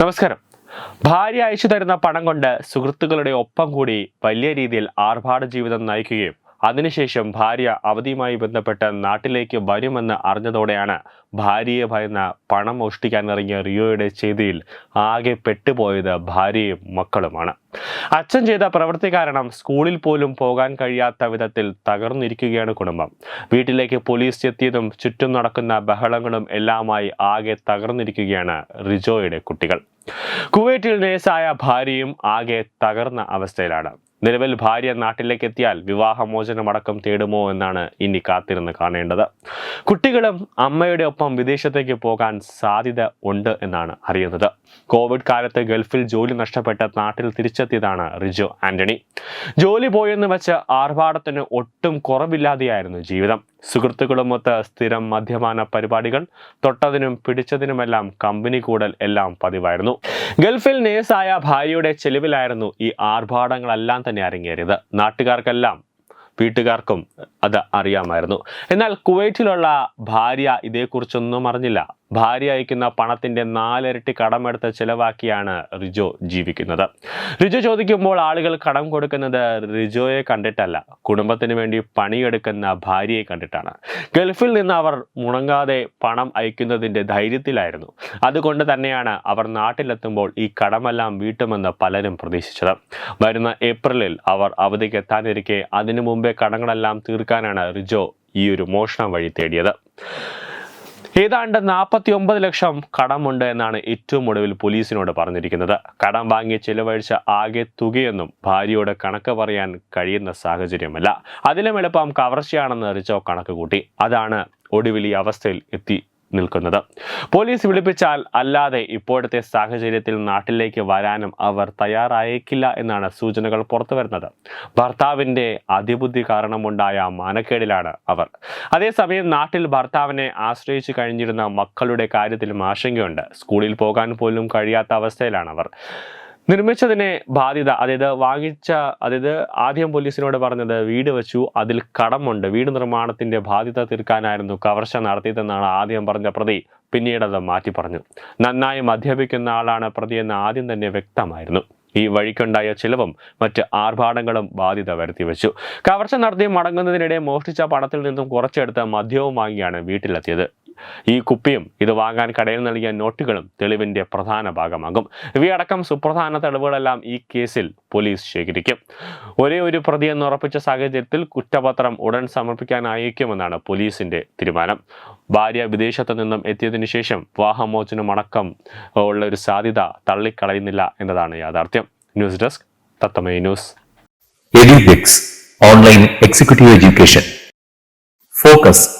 നമസ്കാരം. ഭാര്യ അയച്ചു തരുന്ന പണം കൊണ്ട് സുഹൃത്തുക്കളുടെ ഒപ്പം കൂടി വലിയ രീതിയിൽ ആർഭാട ജീവിതം നയിക്കുകയും അതിനുശേഷം ഭാര്യ അവധിയുമായി ബന്ധപ്പെട്ട് നാട്ടിലേക്ക് വരുമെന്ന് അറിഞ്ഞതോടെയാണ് ഭാര്യയെ ഭയന്ന പണം മോഷ്ടിക്കാൻ ഇറങ്ങിയ റിയോയുടെ ചെയ്തിയിൽ ആകെ പെട്ടുപോയത് ഭാര്യയും മക്കളുമാണ്. അച്ഛൻ ചെയ്ത പ്രവൃത്തി കാരണം സ്കൂളിൽ പോലും പോകാൻ കഴിയാത്ത വിധത്തിൽ തകർന്നിരിക്കുകയാണ് കുടുംബം. വീട്ടിലേക്ക് പോലീസ് എത്തിയതും ചുറ്റും നടക്കുന്ന ബഹളങ്ങളും എല്ലാമായി ആകെ തകർന്നിരിക്കുകയാണ് റിജോയുടെ കുട്ടികൾ. കുവൈറ്റിൽ നേഴ്സായ ഭാര്യയും ആകെ തകർന്ന അവസ്ഥയിലാണ്. നിലവിൽ ഭാര്യ നാട്ടിലേക്ക് എത്തിയാൽ വിവാഹമോചനമടക്കം തേടുമോ എന്നാണ് ഇനി കാത്തിരുന്ന് കാണേണ്ടത്. കുട്ടികളും അമ്മയുടെ ഒപ്പം വിദേശത്തേക്ക് പോകാൻ സാധ്യത ഉണ്ട് എന്നാണ് അറിയുന്നത്. കോവിഡ് കാലത്ത് ഗൾഫിൽ ജോലി നഷ്ടപ്പെട്ട നാട്ടിൽ തിരിച്ചെത്തിയതാണ് റിജോ ആന്റണി. ജോലി പോയെന്ന് വെച്ച് ആർഭാടത്തിന് ഒട്ടും കുറവില്ലാതെയായിരുന്നു ജീവിതം. സുഹൃത്തുക്കളുമൊത്ത് സ്ഥിരം മദ്യപാന പരിപാടികൾ തൊട്ടതിനും പിടിച്ചതിനുമെല്ലാം കമ്പനി കൂടൽ എല്ലാം പതിവായിരുന്നു. ഗൾഫിൽ നേഴ്സായ ഭാര്യയുടെ ചെലവിലായിരുന്നു ഈ ആർഭാടങ്ങളെല്ലാം തന്നെ അരങ്ങേറിയത്. നാട്ടുകാർക്കെല്ലാം വീട്ടുകാർക്കും അത് അറിയാമായിരുന്നു. എന്നാൽ കുവൈറ്റിലുള്ള ഭാര്യ ഇതേക്കുറിച്ചൊന്നും അറിഞ്ഞില്ല. ഭാര്യ അയക്കുന്ന പണത്തിന്റെ നാലിരട്ടി കടമെടുത്ത് ചിലവാക്കിയാണ് റിജോ ജീവിക്കുന്നത്. റിജോ ചോദിക്കുമ്പോൾ ആളുകൾ കടം കൊടുക്കുന്നത് റിജോയെ കണ്ടിട്ടല്ല കുടുംബത്തിന് വേണ്ടി പണിയെടുക്കുന്ന ഭാര്യയെ കണ്ടിട്ടാണ്. ഗൾഫിൽ നിന്ന് അവർ മുണങ്ങാതെ പണം അയക്കുന്നതിന്റെ ധൈര്യത്തിലായിരുന്നു. അതുകൊണ്ട് തന്നെയാണ് അവർ നാട്ടിലെത്തുമ്പോൾ ഈ കടമെല്ലാം വീട്ടുമെന്ന് പലരും പ്രതീക്ഷിച്ചത്. വരുന്ന ഏപ്രിലിൽ അവർ അവധിക്ക് എത്താനിരിക്കെ അതിനു മുമ്പേ കടങ്ങളെല്ലാം തീർക്കാനാണ് റിജോ ഈ ഒരു മോഷണം വഴി തേടിയത്. ഏതാണ്ട് നാൽപ്പത്തി ഒമ്പത് ലക്ഷം കടമുണ്ട് എന്നാണ് ഏറ്റവും ഒടുവിൽ പോലീസിനോട് പറഞ്ഞിരിക്കുന്നത്. കടം വാങ്ങി ചിലവഴിച്ച ആകെ തുകയെന്നും ഭാര്യയോട് കണക്ക് പറയാൻ കഴിയുന്ന സാഹചര്യമല്ല. അതിലും എളുപ്പം കവർച്ചയാണെന്ന് റിച്ചോ കണക്ക് കൂട്ടി. അതാണ് ഒടുവിൽ ഈ അവസ്ഥയിൽ എത്തി നിൽക്കുന്നത്. പോലീസ് വിളിപ്പിച്ചാൽ അല്ലാതെ ഇപ്പോഴത്തെ സാഹചര്യത്തിൽ നാട്ടിലേക്ക് വരാനും അവർ തയ്യാറായേക്കില്ല എന്നാണ് സൂചനകൾ പുറത്തു വരുന്നത്. ഭർത്താവിന്റെ അതിബുദ്ധി കാരണമുണ്ടായ മാനക്കേടിലാണ് അവർ. അതേസമയം നാട്ടിൽ ഭർത്താവിനെ ആശ്രയിച്ചു കഴിഞ്ഞിരുന്ന മക്കളുടെ കാര്യത്തിലും ആശങ്കയുണ്ട്. സ്കൂളിൽ പോകാൻ പോലും കഴിയാത്ത അവസ്ഥയിലാണ് അവർ. നിർമ്മിച്ചതിനെ ബാധ്യത അതായത് വാങ്ങിച്ച അതായത് ആദ്യം പോലീസിനോട് പറഞ്ഞത് വീട് വെച്ചു അതിൽ കടമുണ്ട് വീട് നിർമ്മാണത്തിന്റെ ബാധ്യത തീർക്കാനായിരുന്നു കവർച്ച നടത്തിയതെന്നാണ് ആദ്യം പറഞ്ഞ പ്രതി പിന്നീട് അത് മാറ്റി പറഞ്ഞു. നന്നായി മദ്യപിക്കുന്ന ആളാണ് പ്രതിയെന്ന് ആദ്യം തന്നെ വ്യക്തമായിരുന്നു. ഈ വഴിക്കുണ്ടായ ചിലവും മറ്റ് ആർഭാടങ്ങളും ബാധ്യത വരുത്തി വെച്ചു. കവർച്ച നടത്തി മടങ്ങുന്നതിനിടെ മോഷ്ടിച്ച പണത്തിൽ നിന്നും കുറച്ചെടുത്ത് മദ്യവും വാങ്ങിയാണ് വീട്ടിലെത്തിയത്. ഈ കുപ്പിയും ഇത് വാങ്ങാൻ കടയിൽ നൽകിയ നോട്ടുകളും തെളിവിന്റെ പ്രധാന ഭാഗമാകും. ഇവയടക്കം സുപ്രധാന തെളിവുകളെല്ലാം ഈ കേസിൽ പോലീസ് ശേഖരിക്കും. ഒരേ ഒരു പ്രതി എന്ന് ഉറപ്പിച്ച സാഹചര്യത്തിൽ കുറ്റപത്രം ഉടൻ സമർപ്പിക്കാനായേക്കുമെന്നാണ് പോലീസിന്റെ തീരുമാനം. ഭാര്യ വിദേശത്തു നിന്നും എത്തിയതിനു ശേഷം വിവാഹമോചനമടക്കം ഉള്ള ഒരു സാധ്യത തള്ളിക്കളയുന്നില്ല എന്നതാണ് യാഥാർത്ഥ്യം. News desk തത്തമേ news. Online executive education. Focus